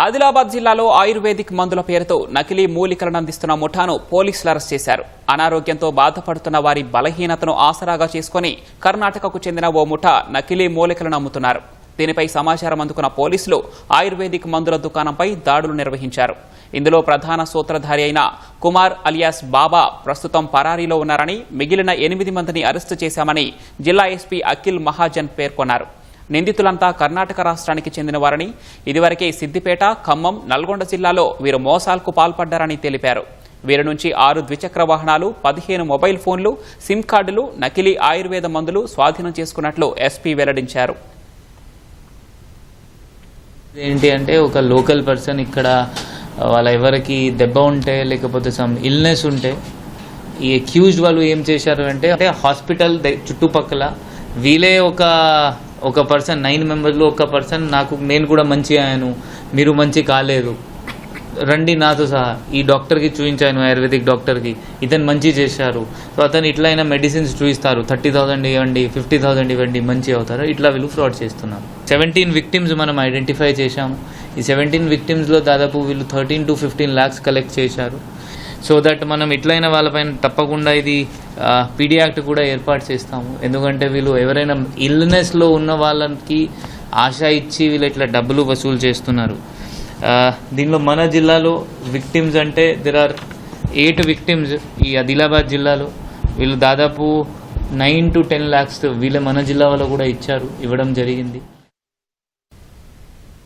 ఆదిలాబాద్ జిల్లాలో ఆయుర్వేదిక్ మందుల పేరుతో నకిలీ మూలికలను అందిస్తున్న ముఠాను పోలీసులు అరెస్ట్ చేశారు. అనారోగ్యంతో బాధపడుతున్న వారి బలహీనతను ఆసరాగా చేసుకుని కర్ణాటకకు చెందిన ఓ ముఠా నకిలీ మూలికలను అమ్ముతున్నారు. దీనిపై సమాచారం అందుకున్న పోలీసులు ఆయుర్వేదిక్ మందుల దుకాణంపై దాడులు నిర్వహించారు. ఇందులో ప్రధాన సూత్రధారి అయిన కుమార్ అలియాస్ బాబా ప్రస్తుతం పరారీలో ఉన్నారని మిగిలిన ఎనిమిది మందిని అరెస్టు చేశామని జిల్లా ఎస్పీ అఖిల్ మహాజన్ పేర్కొన్నారు. నిందితులంతా కర్ణాటక రాష్ట్రానికి చెందినవారని ఇదివరకే సిద్దిపేట ఖమ్మం నల్గొండ జిల్లాలో వీరు మోసాలకు పాల్పడ్డారని తెలిపారు. వీరి నుంచి ఆరు ద్విచక్ర వాహనాలు పదిహేను మొబైల్ ఫోన్లు సిమ్ కార్డులు నకిలీ ఆయుర్వేద మందులు స్వాధీనం చేసుకున్నట్లు ఎస్పీ వెల్లడించారు. ఏంటి అంటే ఒక లోకల్ పర్సన్ ఇక్కడ వాళ్ళ ఎవరికి దెబ్బ ఉంటే లేకపోతే సమ్ ఇల్నెస్ ఉంటే ఈ అక్యూజ్డ్ వాళ్ళు ఏం చేశారు అంటే అంటే హాస్పిటల్ చుట్టుపక్కల వీలే ఒక ఒక పర్సన్ నైన్ మెంబర్లో ఒక పర్సన్ నాకు నేను కూడా మంచి అయ్యాను. మీరు మంచి కాలేదు. రండి నాతో సహా. ఈ డాక్టర్కి చూపించాను ఆయుర్వేదిక్ డాక్టర్కి ఇతను మంచి చేశారు. సో అతను ఇట్లా అయినా మెడిసిన్స్ చూపిస్తారు థర్టీ థౌసండ్ ఇవ్వండి ఫిఫ్టీ థౌసండ్ ఇవ్వండి మంచి అవుతారు? ఇట్లా వీళ్ళు ఫ్రాడ్ చేస్తున్నారు. సెవెంటీన్ విక్టిమ్స్ మనం ఐడెంటిఫై చేశాము. ఈ సెవెంటీన్ విక్టిమ్స్లో దాదాపు వీళ్ళు thirteen to fifteen lakhs collect చేశారు. సో దట్ మనం ఇట్లయిన వాళ్ళపైన తప్పకుండా ఇది పీడీ యాక్ట్ కూడా ఏర్పాటు చేస్తాము. ఎందుకంటే వీళ్ళు ఎవరైనా ఇల్నెస్లో ఉన్న వాళ్ళకి ఆశ ఇచ్చి వీళ్ళు ఇట్లా డబ్బులు వసూలు చేస్తున్నారు. దీనిలో మన జిల్లాలో విక్టిమ్స్ అంటే దెర్ ఆర్ ఎయిట్ విక్టిమ్స్ ఈ ఆదిలాబాద్ జిల్లాలో. వీళ్ళు దాదాపు నైన్ టు టెన్ ల్యాక్స్ వీళ్ళ మన జిల్లా వాళ్ళు కూడా ఇచ్చారు ఇవ్వడం జరిగింది.